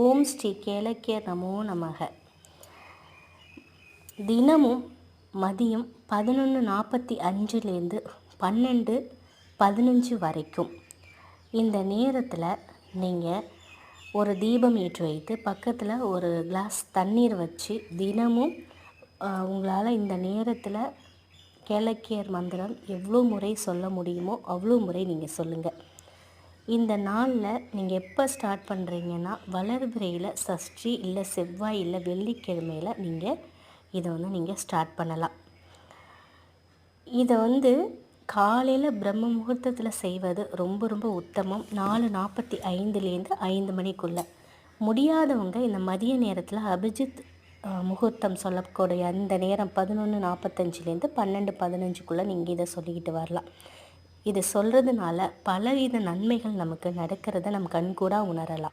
ஓம் ஸ்ரீ கேளக்கிய நமோ நமக. தினமும் மதியம் பதினொன்று நாற்பத்தி அஞ்சுலேருந்து பன்னெண்டு பதினஞ்சு வரைக்கும். இந்த நேரத்தில் நீங்கள் ஒரு தீபம் ஏற்றி வைத்து பக்கத்தில் ஒரு கிளாஸ் தண்ணீர் வச்சு தினமும் உங்களால் இந்த நேரத்தில் கேளக்கியர் மந்திரம் எவ்வளோ முறை சொல்ல முடியுமோ அவ்வளோ முறை நீங்கள் சொல்லுங்கள் இந்த நாளில் நீங்கள் எப்போ ஸ்டார்ட் பண்ணுறீங்கன்னா வளர்பிறையில் சஷ்டி இல்லை செவ்வாய் இல்லை வெள்ளிக்கிழமையில் நீங்கள் இதை வந்து நீங்கள் ஸ்டார்ட் பண்ணலாம். இதை வந்து காலையில் பிரம்ம முகூர்த்தத்தில் செய்வது ரொம்ப ரொம்ப உத்தமம். நாலு நாற்பத்தி ஐந்துலேருந்து ஐந்து மணிக்குள்ளே. முடியாதவங்க இந்த மதிய நேரத்தில் அபிஜித் முகூர்த்தம் சொல்லக்கூடிய அந்த நேரம் பதினொன்று நாற்பத்தஞ்சிலேருந்து பன்னெண்டு பதினஞ்சுக்குள்ளே நீங்கள் இதை சொல்லிக்கிட்டு வரலாம். இது சொல்கிறதுனால பலவித நன்மைகள் நமக்கு நடக்கிறத நம்ம கண்கூடாக உணரலாம்.